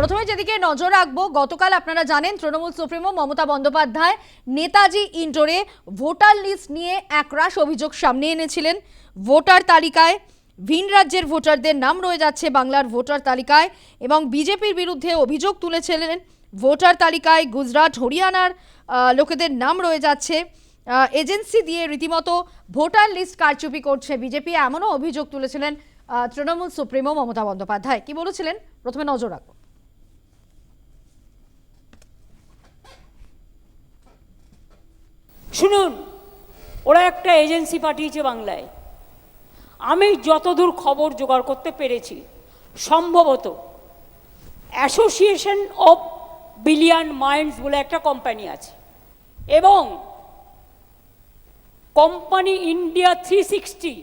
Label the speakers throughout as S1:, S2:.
S1: প্রথমে যেদিকে নজর রাখব, গতকাল আপনারা জানেন তৃণমূল সুপ্রিমো মমতা বন্দ্যোপাধ্যায় নেতাজি ইন্ডোরে ভোটার লিস্ট নিয়ে একরাশ অভিযোগ সামনে এনেছিলেন। ভোটার তালিকায় ভিন রাজ্যের ভোটারদের নাম রয়ে যাচ্ছে বাংলার ভোটার তালিকায় এবং বিজেপির বিরুদ্ধে অভিযোগ তুলেছিলেন। ভোটার তালিকায় গুজরাট, হরিয়ানার লোকেদের নাম রয়ে যাচ্ছে। এজেন্সি দিয়ে রীতিমতো ভোটার লিস্ট কারচুপি করছে বিজেপি। এমনও অভিযোগ তুলেছিলেন তৃণমূল সুপ্রিমো মমতা বন্দ্যোপাধ্যায়। কি বলেছিলেন? প্রথমে নজর রাখব।
S2: শুনুন, ওরা একটা এজেন্সি পাঠিয়েছে বাংলায়। আমি যতদূর খবর জোগাড় করতে পেরেছি, সম্ভবত অ্যাসোসিয়েশন অফ বিলিয়ন মাইন্ডস বলে একটা কোম্পানি আছে এবং company India three sixty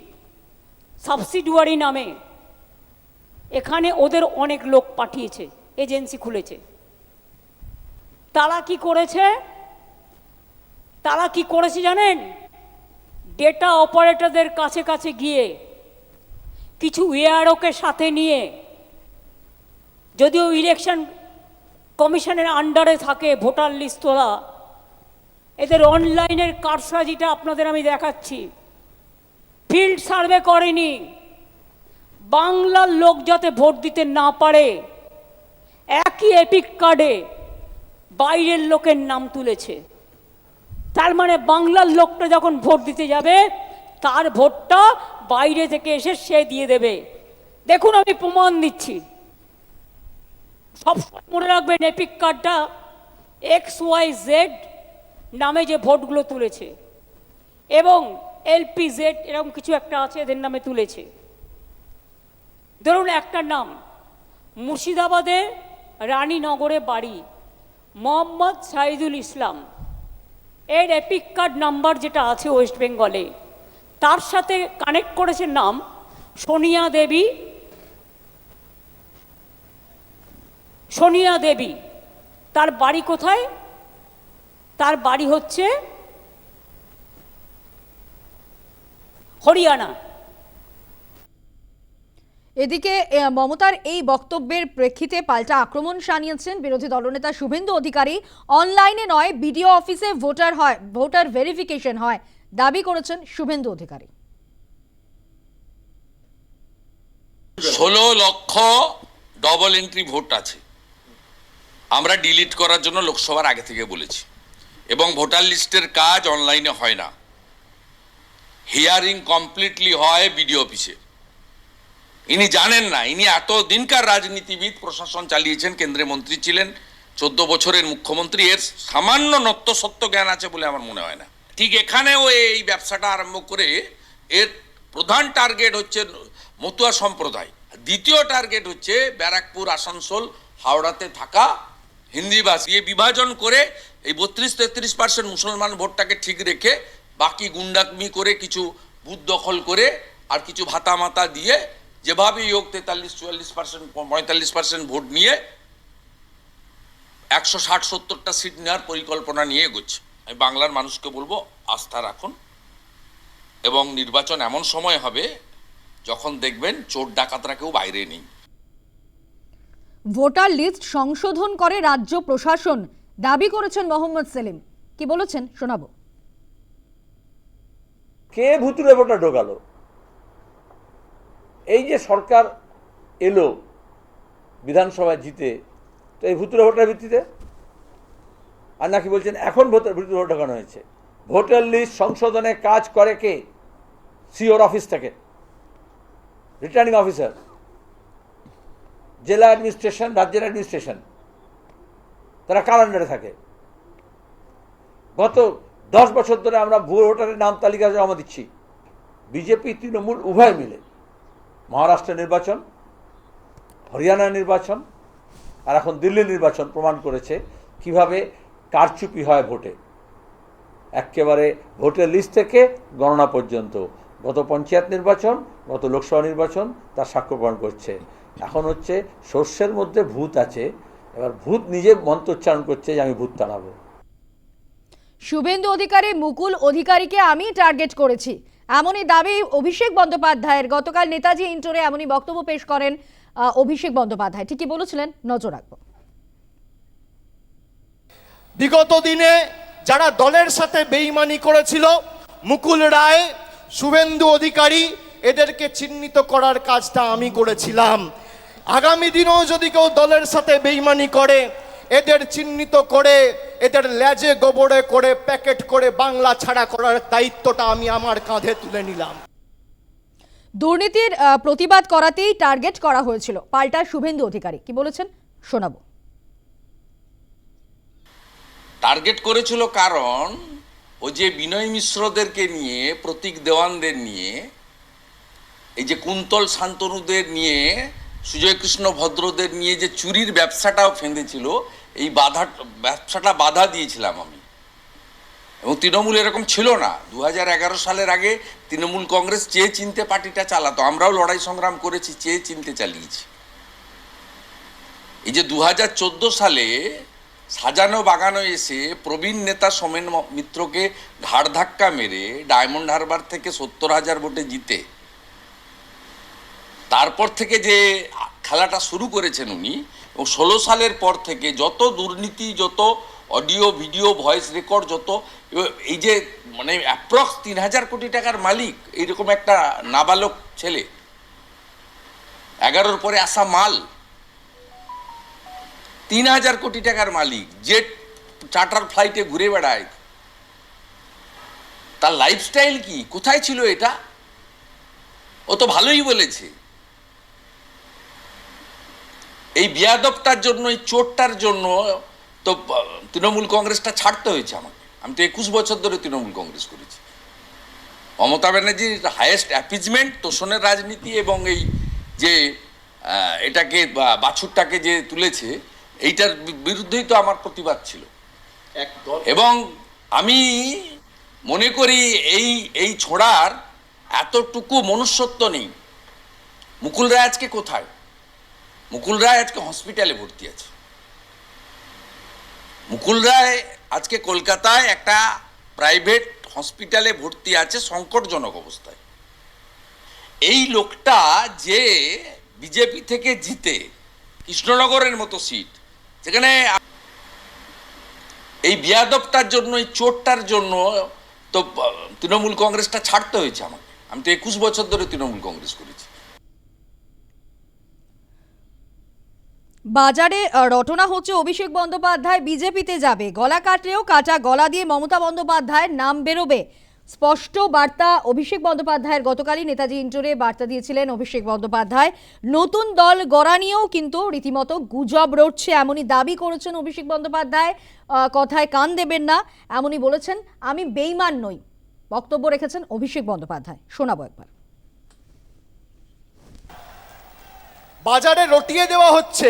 S2: subsidiary নামে এখানে ওদের অনেক লোক পাঠিয়েছে, এজেন্সি খুলেছে। তারা কি করেছে? তারা কি করেছে জানেন? ডেটা অপারেটরদের কাছে কাছে গিয়ে কিছু এআরওকে সাথে নিয়ে যদিও ইলেকশন কমিশনের আন্ডারে থাকে ভোটার লিস্ট তোলা এদের অনলাইনের কারসাজিটা আপনাদের আমি দেখাচ্ছি। ফিল্ড সার্ভে করেনি। বাংলার লোক যাতে ভোট দিতে না পারে, একই এপিক কার্ডে বাইরের লোকের নাম তুলেছে। তার মানে বাংলার লোকটা যখন ভোট দিতে যাবে, তার ভোটটা বাইরে থেকে এসে সে দিয়ে দেবে। দেখুন আমি প্রমাণ দিচ্ছি। সব মনে রাখবেন এপিক কার্ডটা এক্স ওয়াই জেড নামে যে ভোটগুলো তুলেছে এবং এলপি জেড এরকম কিছু একটা আছে এদের নামে তুলেছে। ধরুন একটা নাম, মুর্শিদাবাদে রানীনগরে বাড়ি, মোহাম্মদ সাইদুল ইসলাম। এর এপিক কার্ড নাম্বার যেটা আছে ওয়েস্ট বেঙ্গলে তার সাথে কানেক্ট করেছে নাম সোনিয়া দেবী। সোনিয়া দেবী, তার বাড়ি কোথায়? তার বাড়ি হচ্ছে হরিয়ানা।
S1: এদিকে মমতার এই বক্তব্যের প্রেক্ষিতে পাল্টা আক্রমণ শানিয়েছেন বিরোধী দলনেতা শুভেন্দু অধিকারী। অনলাইনে নয়, বিডিও অফিসে ভোটার হয়, ভোটার ভেরিফিকেশন হয়, দাবি করেছেন শুভেন্দু অধিকারী।
S3: ষোলো লক্ষ ডবল এন্ট্রি ভোট আছে। আমরা ডিলিট করার জন্য লোকসভার আগে থেকে বলেছি। এবং ভোটার লিস্টের কাজ অনলাইনে হয় না। হিয়ারিং কমপ্লিটলি হয় বিডিও অফিসে। ইনি জানেন না, ইনি এত দিনকার রাজনীতিবিদ, প্রশাসন চালিয়েছেন কেন্দ্রের মন্ত্রী ছিলেন, চোদ্দ বছরের মুখ্যমন্ত্রী, এর সামান্য নত্য সত্য জ্ঞান আছে বলে আমার মনে হয় না। ঠিক এখানেও এই ব্যবসাটা আরম্ভ করে এর প্রধান টার্গেট হচ্ছে মতুয়া সম্প্রদায়। দ্বিতীয় টার্গেট হচ্ছে ব্যারাকপুর, আসানসোল, হাওড়াতে থাকা হিন্দিভাষী এ বিভাজন করে এই বত্রিশ তেত্রিশ পার্সেন্ট মুসলমান ভোটটাকে ঠিক রেখে বাকি গুন্ডামি করে কিছু বুথ দখল করে আর কিছু ভাতা মাতা দিয়ে যেভাবেই হোক তেতাল্লিশ চুয়াল্লিশ পার্সেন্ট পঁয়তাল্লিশ পার্সেন্ট ভোট নিয়ে একশো ষাট সত্তরটা সিট নেওয়ার পরিকল্পনা নিয়ে এগোচ্ছে। আমি বাংলার মানুষকে বলব আস্থা রাখুন। এবং নির্বাচন এমন সময় হবে যখন দেখবেন চোর ডাকাতরা কেউ বাইরে নেই।
S1: ভোটার লিস্ট সংশোধন করে রাজ্য প্রশাসন। দাবি করেছেন মোহাম্মদ সেলিম। কি বলেছেন শোনাবো।
S4: কে ভুতুরে ভোটার ঢোকালো? এই যে সরকার এলো বিধানসভায় জিতে, তো এই ভুতুরে ভোটার ভিত্তিতে? আর নাকি বলছেন এখন ভোটার ভুতুরে ভোট ঢোকানো হয়েছে। ভোটার লিস্ট সংশোধনে কাজ করে কে? সিওর অফিস থেকে। Returning officer. জেলা অ্যাডমিনিস্ট্রেশন, রাজ্যের অ্যাডমিনিস্ট্রেশন। তারা ক্যালেন্ডারে থাকে। গত দশ বছর ধরে আমরা ভুয়ো ভোটারের নাম তালিকা জমা দিচ্ছি। বিজেপি, তৃণমূল, উভয় মিলে। মহারাষ্ট্র নির্বাচন হরিয়ানা নির্বাচন, আর এখন দিল্লি নির্বাচন প্রমাণ করেছে কীভাবে কারচুপি হয় ভোটে। একেবারে ভোটের লিস্ট থেকে গণনা পর্যন্ত। গত পঞ্চায়েত নির্বাচন, গত লোকসভা নির্বাচন তার সাক্ষ্য প্রমাণ করছে। এখন হচ্ছে শস্যের মধ্যে ভূত আছে। এবার ভূত নিজে মন্ত্রোচ্চারণ করছে যে আমি ভূত তাড়াবো
S1: শুভেন্দু অধিকারী, মুকুল অধিকারীকে আমি টার্গেট করেছি। এমনই দাবি অভিষেক বন্দ্যোপাধ্যায়ের। গতকাল নেতাজি ইন্টোরে এমনই বক্তব্য পেশ করেন অভিষেক বন্দ্যোপাধ্যায়। ঠিকই বলেছিলেন, নজর রাখব।
S5: বিগত দিনে যারা দলের সাথে বেইমানি করেছিল, মুকুল রায়, শুভেন্দু অধিকারী, এদেরকে চিহ্নিত করার কাজটা আমি করেছিলাম। আগামী দিনেও যদি কেউ দলের সাথে বেইমানি করে এদের চিহ্নিত করে এদের লেজে গোবরে করে প্যাকেট করে বাংলা ছাড়া করার দায়িত্বটা আমি আমার কাঁধে তুলে নিলাম।
S1: দুর্নীতির প্রতিবাদ করাতেই টার্গেট করা হয়েছিল। পাল্টা শুভেন্দু অধিকারী কি বলেছেন? শোনাবো।
S3: টার্গেট করেছিল কারণ ও যে বিনয় মিশ্রদেরকে নিয়ে প্রতীক দেওয়ানদের নিয়ে এই যে কুন্তল শান্তনুদের নিয়ে সুজয় কৃষ্ণ ভদ্রদের নিয়ে যে চুরির ব্যবসাটাও ফেঁদেছিল, এই বাধা, ব্যবসাটা বাধা দিয়েছিলাম আমি। এবং তৃণমূল এরকম ছিল না। দু হাজার এগারো সালের আগে তৃণমূল কংগ্রেস চেয়ে চিনতে পার্টিটা চালাতো। আমরাও লড়াই সংগ্রাম করেছি, চেয়ে চিনতে চালিয়েছি। এই যে দু হাজার চোদ্দ সালে সাজানো বাগানো এসে প্রবীণ নেতা সোমেন মিত্রকে ঘাড় ধাক্কা মেরে ডায়মন্ড হারবার থেকে সত্তর হাজার ভোটে জিতে তারপর থেকে যে খেলাটা শুরু করেছেন উনি, এবং ষোলো সালের পর থেকে যত দুর্নীতি, যত অডিও, ভিডিও, ভয়েস রেকর্ড, যত এই যে মানে অ্যাপ্রক্স তিন হাজার কোটি টাকার মালিক, এইরকম একটা নাবালক ছেলে। এগারোর পরে আসা মাল। তিন হাজার কোটি টাকার মালিক জেট চার্টার ফ্লাইটে ঘুরে বেড়ায়। তার লাইফস্টাইল কি? কোথায় ছিল এটা? ও তো ভালোই বলেছে। এই বিয়াদবটার জন্য এই চোটটার জন্য তো তৃণমূল কংগ্রেসটা ছাড়তে হয়েছে আমাকে। আমি তো একুশ বছর ধরে তৃণমূল কংগ্রেস করেছি। মমতা ব্যানার্জির হায়েস্ট অ্যাপিজমেন্ট তোষণের রাজনীতি এবং এই যে এটাকে বাছুরটাকে যে তুলেছে এইটার বিরুদ্ধেই তো আমার প্রতিবাদ ছিল। এবং আমি মনে করি এই এই ছোড়ার এতটুকু মনুষ্যত্ব নেই। মুকুল রায় আজকে কোথায়? মুকুল রায় আজকে হসপিটালে ভর্তি আছে। মুকুল রায় আজকে কলকাতায় একটা প্রাইভেট হসপিটালে ভর্তি আছে সংকটজনক অবস্থায়। এই লোকটা যে বিজেপি থেকে জিতে কৃষ্ণনগরের মতো সিট যেখানে এই বিয়াদবটার জন্য, এই চোটটার জন্য তো তৃণমূল কংগ্রেসটা ছাড়তে হয়েছে আমাকে। আমি তো একুশ বছর ধরে তৃণমূল কংগ্রেস করেছি।
S1: বাজারে রটনা হচ্ছে অভিষেক বন্দ্যোপাধ্যায় বিজেপিতে যাবে। গলা কাটলেও কাটা গলা দিয়ে মমতা বন্দ্যোপাধ্যায়ের নাম বেরোবে। স্পষ্ট বার্তা অভিষেক বন্দ্যোপাধ্যায়ের। গতকালই নেতাজি ইন্টোরে বার্তা দিয়েছিলেন অভিষেক বন্দ্যোপাধ্যায়। নতুন দল গড়া নিয়েও কিন্তু রীতিমতো গুজব রটছে। এমনই দাবি করেছেন অভিষেক বন্দ্যোপাধ্যায়। কথায় কান দেবেন না। এমনই বলেছেন, আমি বেইমান নই। বক্তব্য রেখেছেন অভিষেক বন্দ্যোপাধ্যায়। শোনাবো একবার।
S5: বাজারে রটিয়ে দেওয়া হচ্ছে।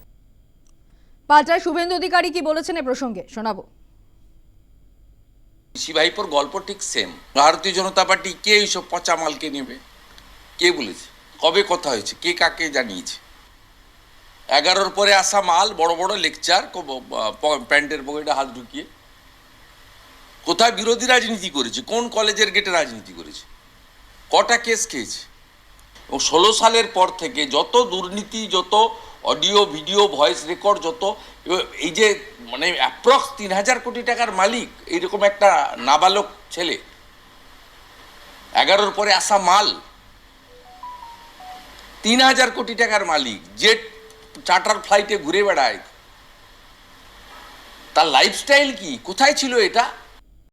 S1: পাল্টায় শুভেন্দু অধিকারী কি বলেছেন এ প্রসঙ্গে? শোনাবো।
S3: ঋষি ভাইপোর গল্প ঠিক সেম ভারতীয় জনতা পার্টি কে এইসব পচা মালকে নেবে? কে বলেছে? কবে কথা হয়েছে? কে কাকে জানিয়েছে? এগারোর পরে আসা মাল, বড় বড় লেকচার প্যান্টের পকেটে হাত ঢুকিয়ে। কোথায় বিরোধী রাজনীতি করেছে? কোন কলেজের গেটে রাজনীতি করেছে? কটা কেস খেয়েছে? এবং ষোলো সালের পর থেকে যত দুর্নীতি, যত অডিও, ভিডিও, ভয়েস রেকর্ড যত এই যে মানে অ্যাপ্রক্স তিন হাজার কোটি টাকার মালিক, এইরকম একটা নাবালক ছেলে। এগারোর পরে আসা মাল। তিন হাজার কোটি টাকার মালিক জেট চার্টার ফ্লাইটে ঘুরে বেড়ায়। তার লাইফস্টাইল কি? কোথায় ছিল এটা?